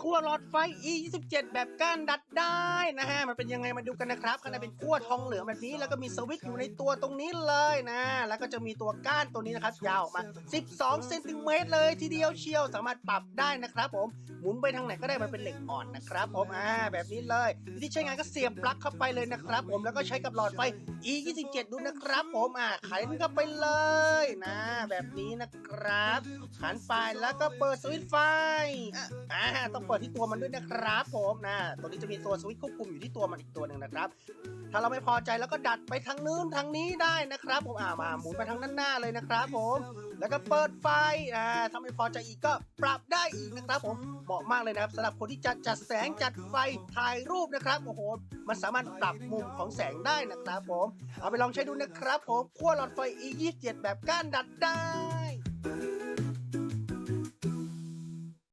ขั้วหลอดไฟ e 2 7 แบบก้านดัดได้นะฮะ มันเป็นยังไงมาดูกันนะครับข้างในเป็นขั้วทองเหลืองแบบนี้ แล้วก็มีสวิตช์อยู่ในตัวตรงนี้เลยนะ แล้วก็จะมีตัวก้านตัวนี้นะครับ ยาวออกมา 12 เซนติเมตรเลยทีเดียวเชียว สามารถปรับได้นะครับผม หมุนไปทางไหนก็ได้ มันเป็นเหล็กอ่อนนะครับผม อ่า แบบนี้เลยวิธีใช้งานก็เสียบปลั๊กเข้าไปเลยนะครับผม แล้วก็ใช้กับหลอดไฟ e 2 7 ดูนะครับผม อ่า ไขมันเข้าไปเลยนะ แบบนี้นะครับขันไฟแล้วก็เปิดสวิตช์ไฟ อ่าต้องเปิดที่ตัวมันด้วยนะครับผมนะตัวนี้จะมีตัวสวิตช์ควบคุมอยู่ที่ตัวมันอีกตัวหนึ่งนะครับ ถ้าเราไม่พอใจแล้วก็ดัดไปทางนู้นทางนี้ได้นะครับผมอ่ามาหมุนไปทางด้านหน้าเลยนะครับผมแล้วก็เปิดไฟอ่าถ้าไม่พอใจอีกก็ปรับได้อีกนะครับผมเหมาะมากเลยนะครับสำหรับคนที่จะจัดแสงจัดไฟถ่ายรูปนะครับโอ้โหมันสามารถปรับมุมของแสงได้นะครับผม เอาไปลองใช้ดูนะครับผมขั้วหลอดไฟ E 2 7 แบบก้านดัดได้